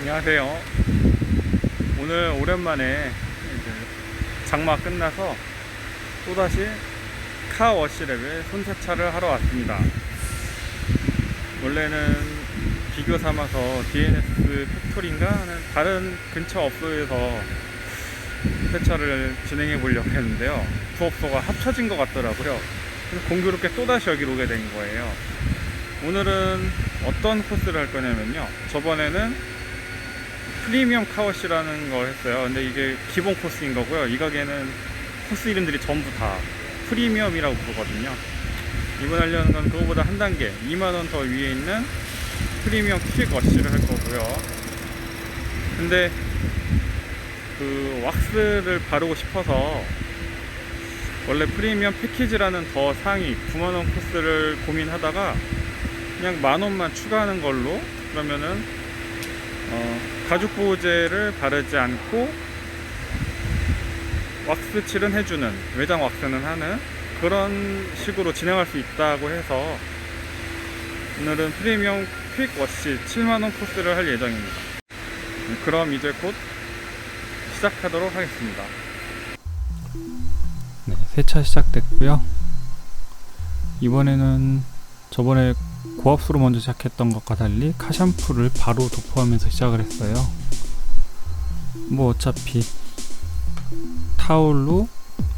안녕하세요. 오늘 오랜만에 장마 끝나서 또다시 카워시 랩에 손세차를 하러 왔습니다. 원래는 비교 삼아서 DNS 팩토리인가 하는 다른 근처 업소에서 세차를 진행해 보려고 했는데요. 두 업소가 합쳐진 것 같더라고요. 그래서 공교롭게 또다시 여기로 오게 된 거예요. 오늘은 어떤 코스를 할 거냐면요. 저번에는 프리미엄 카워시라는 걸 했어요. 근데 이게 기본 코스인 거고요. 이 가게는 코스 이름들이 전부 다 프리미엄이라고 부르거든요. 이번 하려는 건 그거보다 한 단계 2만원 더 위에 있는 프리미엄 퀵 워시를 할 거고요. 근데 그 왁스를 바르고 싶어서 원래 프리미엄 패키지라는 더 상위 9만원 코스를 고민하다가 그냥 만원만 추가하는 걸로 그러면은 어, 가죽 보호제를 바르지 않고 왁스 칠은 해주는 외장 왁스는 하는 그런 식으로 진행할 수 있다고 해서 오늘은 프리미엄 퀵 워시 7만원 코스를 할 예정입니다. 그럼 이제 곧 시작하도록 하겠습니다. 네, 세차 시작됐고요. 이번에는 저번에 고압수로 먼저 시작했던 것과 달리 카샴푸를 바로 도포하면서 시작을 했어요. 뭐 어차피 타올로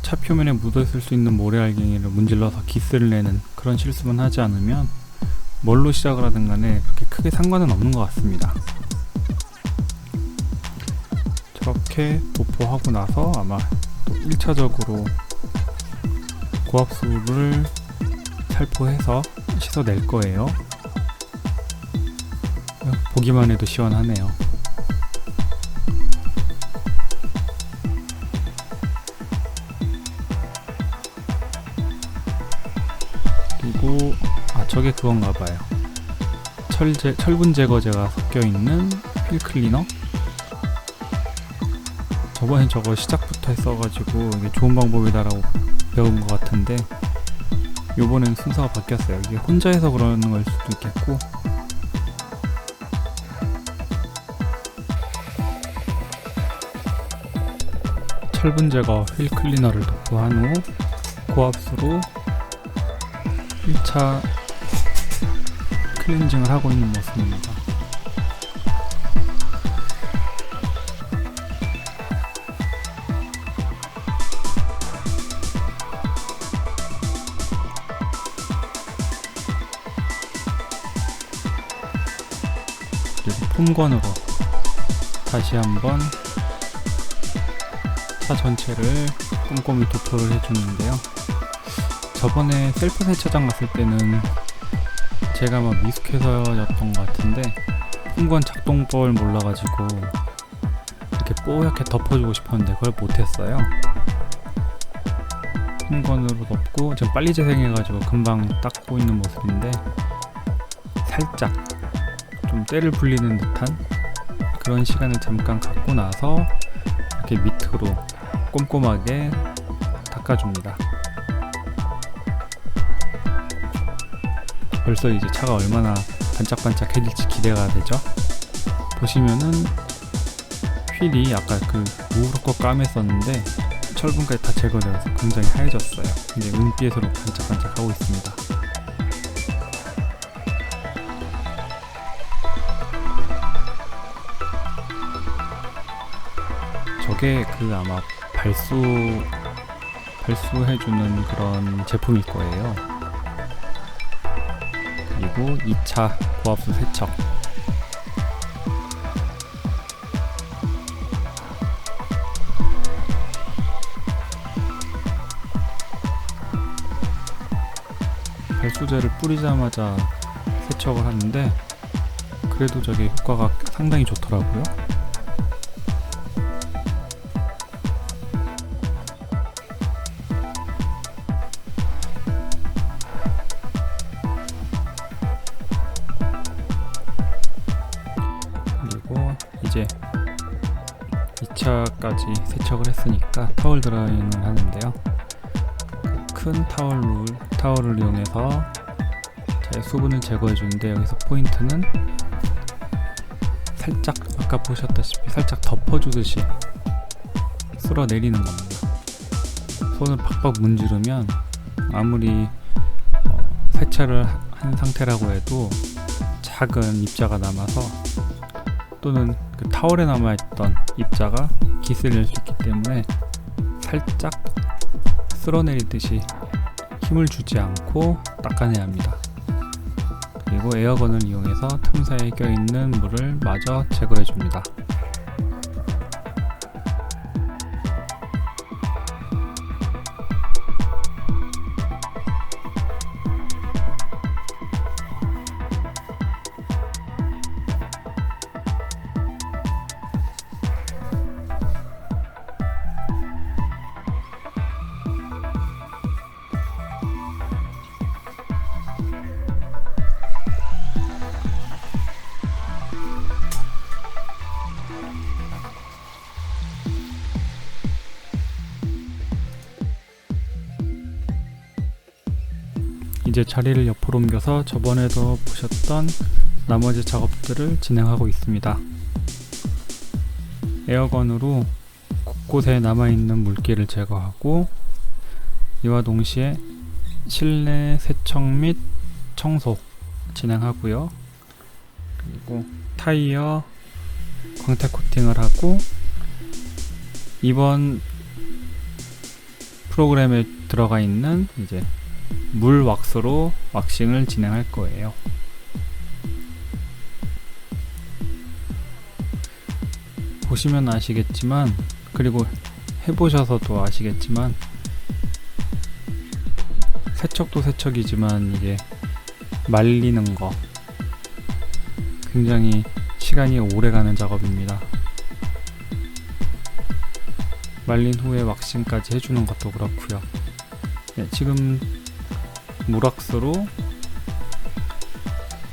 차 표면에 묻어있을 수 있는 모래알갱이를 문질러서 기스를 내는 그런 실수만 하지 않으면 뭘로 시작을 하든 간에 그렇게 크게 상관은 없는 것 같습니다. 저렇게 도포하고 나서 아마 또 1차적으로 고압수를 살포해서 씻어낼 거예요. 보기만 해도 시원하네요. 그리고 아 저게 그건가 봐요. 철제 철분 제거제가 섞여 있는 필 클리너. 저번엔 저거 시작부터 했어가지고 이게 좋은 방법이다라고 배운 것 같은데 요번엔 순서가 바뀌었어요. 이게 혼자 해서 그러는 걸 수도 있겠고 철분 제거 휠 클리너를 도포한 후 고압수로 1차 클렌징을 하고 있는 모습입니다. 그리고 폼건으로 다시 한번 차 전체를 꼼꼼히 도포를 해주는데요. 저번에 셀프 세차장 갔을 때는 제가 막 미숙해서였던 것 같은데 폼건 작동법을 몰라가지고 이렇게 뽀얗게 덮어주고 싶었는데 그걸 못했어요. 폼건으로 덮고 지금 빨리 재생해가지고 금방 닦고 있는 모습인데 살짝 좀 때를 불리는 듯한 그런 시간을 잠깐 갖고 나서 이렇게 밑으로 꼼꼼하게 닦아줍니다. 벌써 이제 차가 얼마나 반짝반짝해질지 기대가 되죠. 보시면은 휠이 아까 그 우르고 까맸었는데 철분까지 다 제거되어서 굉장히 하얘졌어요. 이제 은빛으로 반짝반짝하고 있습니다. 저게 그 아마 발수 발수해주는 그런 제품일 거예요. 그리고 2차 고압수 세척. 발수제를 뿌리자마자 세척을 하는데 그래도 저게 효과가 상당히 좋더라고요. 2차까지 세척을 했으니까 타월 드라이잉을 하는데요. 큰 타월을, 타월을 이용해서 잘 수분을 제거해 주는데 여기서 포인트는 살짝 아까 보셨다시피 살짝 덮어주듯이 쓸어 내리는 겁니다. 손을 팍팍 문지르면 아무리 어, 세차를 한 상태라고 해도 작은 입자가 남아서 또는 그 타월에 남아있던 입자가 기스를 수 있기 때문에 살짝 쓸어내리듯이 힘을 주지 않고 닦아내야 합니다. 그리고 에어건을 이용해서 틈 사이에 껴있는 물을 마저 제거해 줍니다. 이제 자리를 옆으로 옮겨서 저번에도 보셨던 나머지 작업들을 진행하고 있습니다. 에어건으로 곳곳에 남아있는 물기를 제거하고 이와 동시에 실내 세척 및 청소 진행하고요. 그리고 타이어 광택 코팅을 하고 이번 프로그램에 들어가 있는 이제 물 왁스로 왁싱을 진행할 거예요. 보시면 아시겠지만 그리고 해보셔서도 아시겠지만 세척도 세척이지만 이게 말리는 거 굉장히 시간이 오래 가는 작업입니다. 말린 후에 왁싱까지 해주는 것도 그렇고요. 네, 지금 물왁스로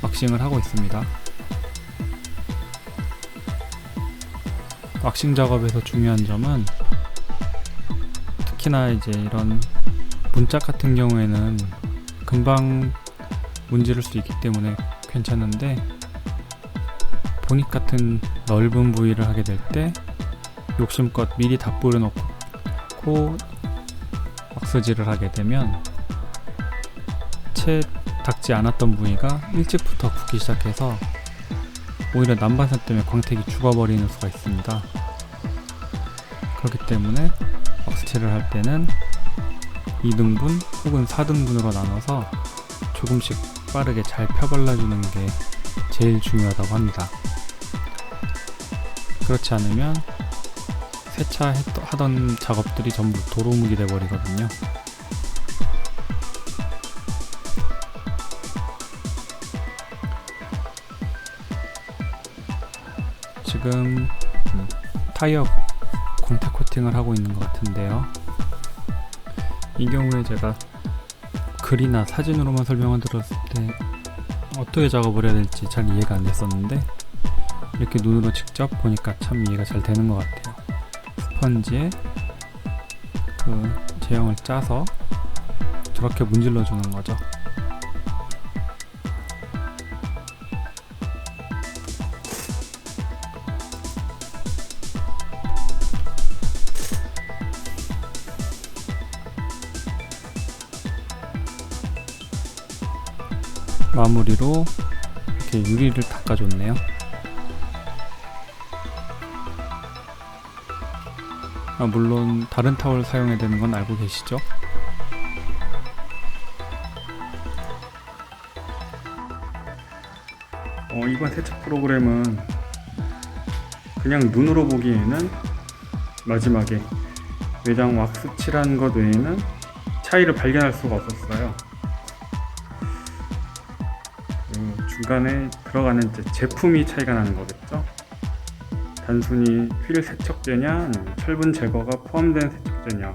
왁싱을 하고 있습니다. 왁싱 작업에서 중요한 점은 특히나 이제 이런 문짝 같은 경우에는 금방 문지를 수 있기 때문에 괜찮은데 보닉 같은 넓은 부위를 하게 될 때 욕심껏 미리 다 뿌려놓고 왁스질을 하게 되면 채 닿지 않았던 부위가 일찍부터 굳기 시작해서 오히려 난방선 때문에 광택이 죽어버리는 수가 있습니다. 그렇기 때문에 왁스칠을 할 때는 2등분 혹은 4등분으로 나눠서 조금씩 빠르게 잘 펴발라주는 게 제일 중요하다고 합니다. 그렇지 않으면 세차하던 작업들이 전부 도루묵이 돼버리거든요. 지금 음, 타이어 광택 코팅을 하고 있는 것 같은데요. 이 경우에 제가 글이나 사진으로만 설명을 들었을 때 어떻게 작업을 해야 될지 잘 이해가 안 됐었는데 이렇게 눈으로 직접 보니까 참 이해가 잘 되는 것 같아요. 스펀지에 그 제형을 짜서 저렇게 문질러 주는 거죠. 마무리로 이렇게 유리를 닦아줬네요. 아, 물론 다른 타월 사용해야 되는 건 알고 계시죠? 어, 이번 세척 프로그램은 그냥 눈으로 보기에는 마지막에 외장 왁스 칠한 것 외에는 차이를 발견할 수가 없었어요. 그 중간에 들어가는 제품이 차이가 나는 거겠죠. 단순히 휠 세척제냐, 철분 제거가 포함된 세척제냐,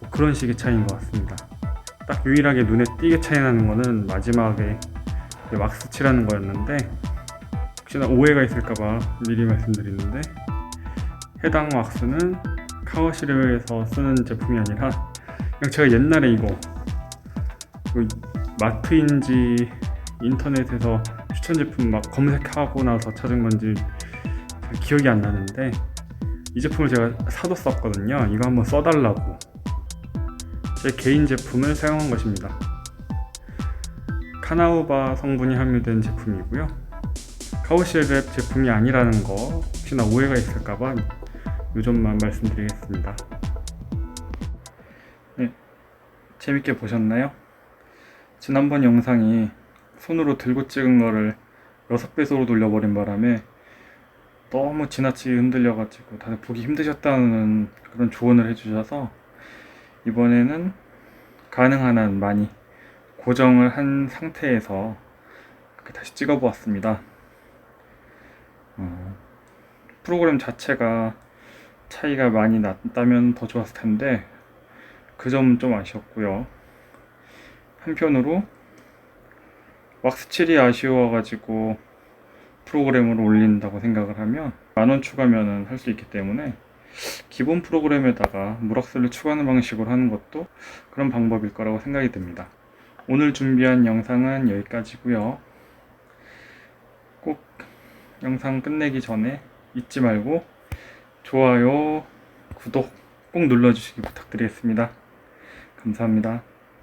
뭐 그런 식의 차이인 것 같습니다. 딱 유일하게 눈에 띄게 차이 나는 거는 마지막에 왁스 칠하는 거였는데 혹시나 오해가 있을까봐 미리 말씀드리는데 해당 왁스는 카와시르에서 쓰는 제품이 아니라 그냥 제가 옛날에 이거 그 마트인지 인터넷에서 추천 제품 막 검색하고 나서 찾은 건지 기억이 안 나는데 이 제품을 제가 사뒀었거든요. 이거 한번 써달라고 제 개인 제품을 사용한 것입니다. 카나우바 성분이 함유된 제품이고요. 카우실랩 제품이 아니라는 거 혹시나 오해가 있을까봐 요 점만 말씀드리겠습니다. 네, 재밌게 보셨나요? 지난번 영상이 손으로 들고 찍은 거를 6배속으로 돌려버린 바람에 너무 지나치게 흔들려가지고 다들 보기 힘드셨다는 그런 조언을 해주셔서 이번에는 가능한 한 많이 고정을 한 상태에서 다시 찍어보았습니다. 어, 프로그램 자체가 차이가 많이 났다면 더 좋았을 텐데 그 점은 좀 아쉬웠고요. 한편으로 왁스7이 아쉬워가지고 프로그램으로 올린다고 생각을 하면 만원 추가면은 할 수 있기 때문에 기본 프로그램에다가 물왁스를 추가하는 방식으로 하는 것도 그런 방법일 거라고 생각이 듭니다. 오늘 준비한 영상은 여기까지고요. 꼭 영상 끝내기 전에 잊지 말고 좋아요, 구독 꼭 눌러주시기 부탁드리겠습니다. 감사합니다.